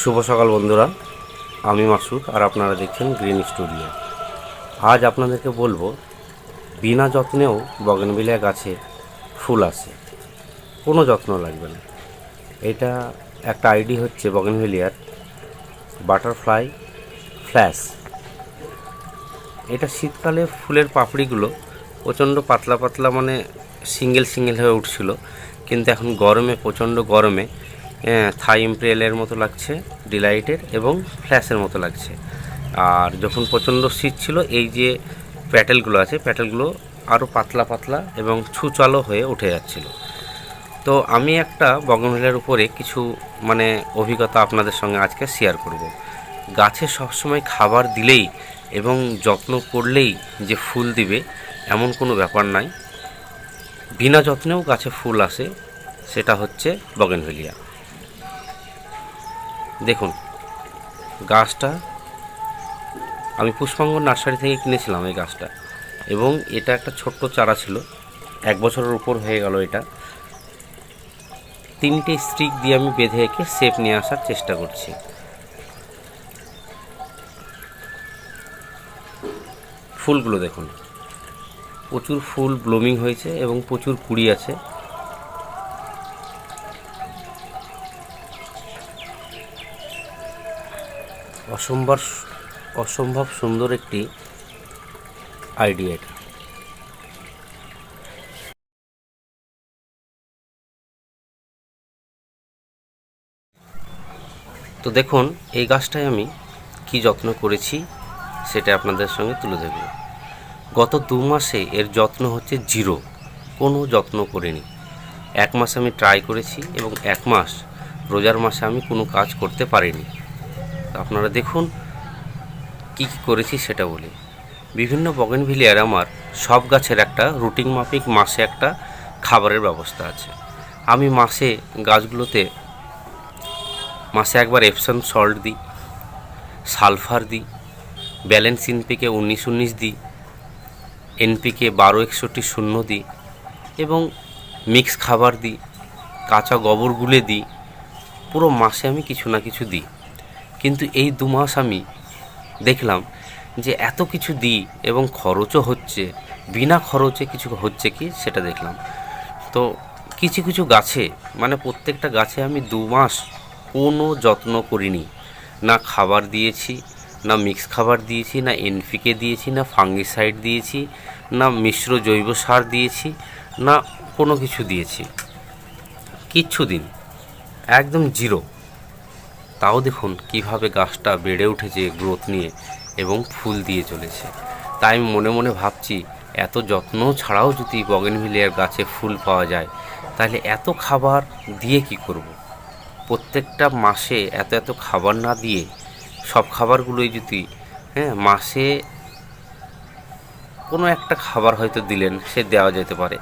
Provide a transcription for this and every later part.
শুভ সকাল বন্ধুরা, আমি মাসুদ আর আপনারা দেখছেন গ্রিন স্টুডিও। আজ আপনাদেরকে বলব, বিনা যত্নেও বগেনভিলিয়া গাছে ফুল আসে। কোনো যত্ন লাগবে না। এটা একটা আইডি হচ্ছে বগেনভিলিয়ার বাটারফ্লাই ফ্ল্যাশ। এটা শীতকালে ফুলের পাপড়িগুলো প্রচণ্ড পাতলা পাতলা মানে সিঙ্গেল সিঙ্গেল হয়ে উঠছিল, কিন্তু এখন গরমে, প্রচণ্ড গরমে থাই ইম্প্রিয়ালের মতো লাগছে ডিলাইটের এবং ফ্ল্যাশের মতো লাগছে। আর যখন প্রচণ্ড শীত ছিল, এই যে প্যাটেলগুলো আছে প্যাটেলগুলো আরও পাতলা পাতলা এবং ছুচালো হয়ে উঠে যাচ্ছিল। তো আমি একটা বগনভিলার উপরে কিছু মানে অভিজ্ঞতা আপনাদের সঙ্গে আজকে শেয়ার করব। গাছে সবসময় খাবার দিলেই এবং যত্ন করলেই যে ফুল দিবে, এমন কোনো ব্যাপার নাই। বিনা যত্নেও গাছে ফুল আসে, সেটা হচ্ছে বগেনভেলিয়া। দেখুন, গাছটা, আমি পুষ্পাঙ্গ নার্সারি থেকে কিনেছিলাম এই গাছটা এবং এটা একটা ছোট্ট চারা ছিল, এক বছরের উপর হয়ে গেল এটা। তিনটে স্টিক দিয়ে আমি বেঁধে এঁকে শেপ নিয়ে আসার চেষ্টা করছি। ফুলগুলো দেখুন, প্রচুর ফুল ব্লুমিং হয়েছে এবং প্রচুর কুড়ি আছে। অসম্ভব অসম্ভব সুন্দর একটি আইডিয়া এটা। তো দেখুন, এই গাছটায় আমি কি যত্ন করেছি সেটা আপনাদের সঙ্গে তুলে ধরব। গত দু মাসে এর যত্ন হচ্ছে জিরো, কোনো যত্ন করিনি। এক মাস আমি ট্রাই করেছি এবং এক মাস, রোজার মাসে আমি কোনো কাজ করতে পারিনি। আপনারা দেখুন কি কী করেছি সেটা বলি। বিভিন্ন বগেনভিলিয়ার আমার সব গাছের একটা রুটিন মাফিক মাসে একটা খাবারের ব্যবস্থা আছে। আমি মাসে গাছগুলোতে মাসে একবার এপসন সল্ট দিই সালফার দিই ব্যালেন্স এনপিকে উনিশ উনিশ দিই এনপিকে বারো একষট্টি শূন্য দিই এবং মিক্স খাবার দিই, কাঁচা গোবর গুলে দিই, পুরো মাসে আমি কিছু না কিছু দিই। কিন্তু এই দু মাস আমি দেখলাম যে এত কিছু দিই এবং খরচও হচ্ছে, বিনা খরচে কিছু হচ্ছে কি সেটা দেখলাম। তো কিছু কিছু গাছে মানে প্রত্যেকটা গাছে আমি দু মাস কোনো যত্ন করিনি। না খাবার দিয়েছি, না মিক্স খাবার দিয়েছি, না এনপিকে দিয়েছি, না ফাঙ্গিসাইড দিয়েছি, না মিশ্র জৈব সার দিয়েছি, না কোনো কিছু দিয়েছি। কিচ্ছু দিন একদম জিরো তাও দেখুন কীভাবে গাছটা বেড়ে উঠেছে গ্রোথ নিয়ে এবং ফুল দিয়ে চলেছে। তাই আমি মনে মনে ভাবছি, এত যত্ন ছাড়াও যদি বগেনভিলিয়ার গাছে ফুল পাওয়া যায়, তাহলে এত খাবার দিয়ে কি করব। প্রত্যেকটা মাসে এত এত খাবার না দিয়ে সব খাবারগুলোই যদি হ্যাঁ মাসে কোনো একটা খাবার হয়তো দিলেন, সে দেওয়া যেতে পারে।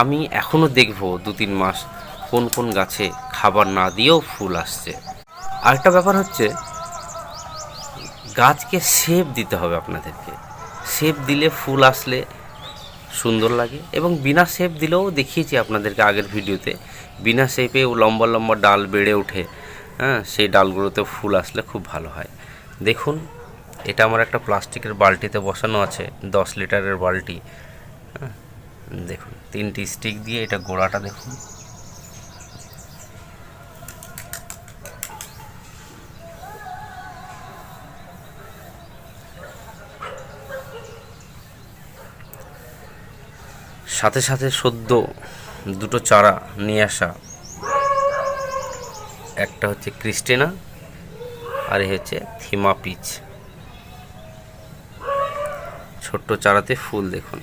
আমি এখনও দেখব দু তিন মাস কোন কোন গাছে খাবার না দিয়েও ফুল আসছে। আরেকটা ব্যাপার হচ্ছে, গাছকে শেপ দিতে হবে আপনাদেরকে। শেপ দিলে ফুল আসলে সুন্দর লাগে এবং বিনা শেপ দিলেও দেখিয়েছি আপনাদেরকে আগের ভিডিওতে, বিনা শেপে লম্বা লম্বা ডাল বেড়ে ওঠে হ্যাঁ সেই ডালগুলোতে ফুল আসলে খুব ভালো হয়। দেখুন, এটা আমার একটা প্লাস্টিকের বালতিতে বসানো আছে, দশ লিটারের বালতি হ্যাঁ দেখুন, তিনটি স্টিক দিয়ে এটা গোড়াটা দেখুন। সাথে সাথে সদ্য দুটো চারা নিয়ে আসা। একটা হচ্ছে ক্রিস্টেনা, আর হচ্ছে থিমা পিচ। ছোট্ট চারাতে ফুল দেখুন।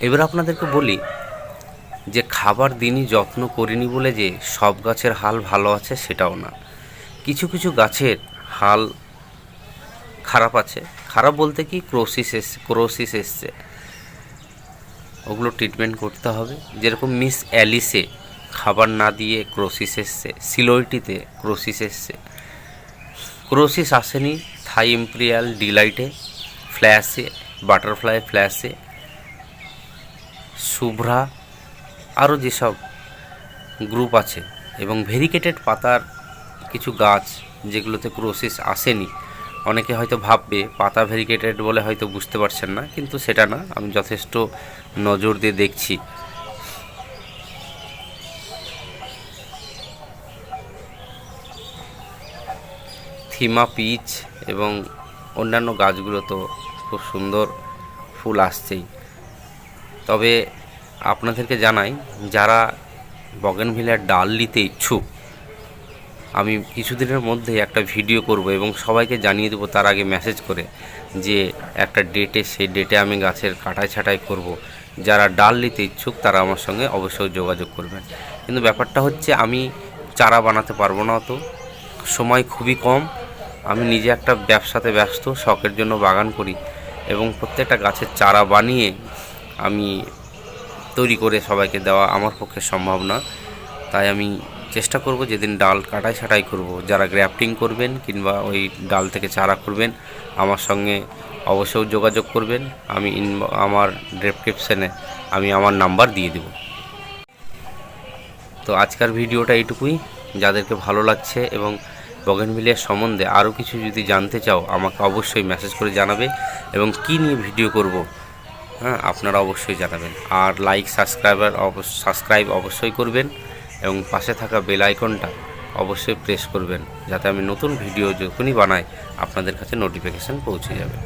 এবার আপনাদেরকে বলি যে খাবার দিনই যত্ন করিনি বলে যে সব গাছের হাল ভালো আছে সেটাও না। কিছু কিছু গাছের হাল খারাপ আছে। খারাপ বলতে কি? ক্রোসিস এসছে ক্রোসিস এসছে। ওগুলো ট্রিটমেন্ট করতে হবে। যেরকম মিস অ্যালিসে খাবার না দিয়ে ক্রোসিস এসছে সিলোইটিতে ক্রোসিস এসছে। ক্রোসিস আসেনি থাই ইম্পেরিয়াল ডিলাইটে ফ্ল্যাশে বাটারফ্লাই ফ্ল্যাশে শুভ্রা আরও যেসব গ্রুপ আছে এবং ভেরিকেটেড পাতার কিছু গাছ যেগুলোতে ক্রোসিস আসেনি অনেকে হয়তো ভাববে, পাতা ভেরিকেটেড বলে হয়তো বুঝতে পারছেন না, কিন্তু সেটা না, আমি যথেষ্ট নজর দিয়ে দেখছি। থিমা পিচ এবং অন্যান্য গাছগুলো তো খুব সুন্দর ফুল আসছেই। তবে আপনাদেরকে জানাই, যারা বগেনভিলিয়ার ডাল নিতে ইচ্ছুক আমি কিছুদিনের মধ্যে একটা ভিডিও করব এবং সবাইকে জানিয়ে দেবো তার আগে মেসেজ করে যে একটা ডেটে সেই ডেটে আমি গাছের কাটাই ছাঁটাই করব। যারা ডাল নিতে ইচ্ছুক তারা আমার সঙ্গে অবশ্যই যোগাযোগ করবেন। কিন্তু ব্যাপারটা হচ্ছে আমি চারা বানাতে পারব না তো সময় খুবই কম। আমি নিজে একটা ব্যবসাতে ব্যস্ত, শখের জন্য বাগান করি এবং প্রত্যেকটা গাছের চারা বানিয়ে আমি তৈরি করে সবাইকে দেওয়া আমার পক্ষে সম্ভব না। তাই আমি চেষ্টা করব যেদিন ডাল কাটাই ছাটাই করব। যারা গ্র্যাফটিং করবেন কিংবা ওই ডাল থেকে চারা করবেন আমার সঙ্গে অবশ্যই যোগাযোগ করবেন। আমি আমার ডেসক্রিপশানে আমি আমার নাম্বার দিয়ে দেব। তো আজকের ভিডিওটা এইটুকুই। যাদেরকে ভালো লাগছে এবং বগেনভিলিয়ার সম্বন্ধে আরও কিছু যদি জানতে চাও, আমাকে অবশ্যই মেসেজ করে জানাবে এবং কি নিয়ে ভিডিও করব হ্যাঁ আপনারা অবশ্যই জানাবেন। আর লাইক সাবস্ক্রাইবার সাবস্ক্রাইব অবশ্যই করবেন। এবং পাশে থাকা বেল আইকনটা অবশ্যই প্রেস করবেন, যাতে আমি নতুন ভিডিও যখনই বানাই, আপনাদের কাছে নোটিফিকেশান পৌঁছে যাবে।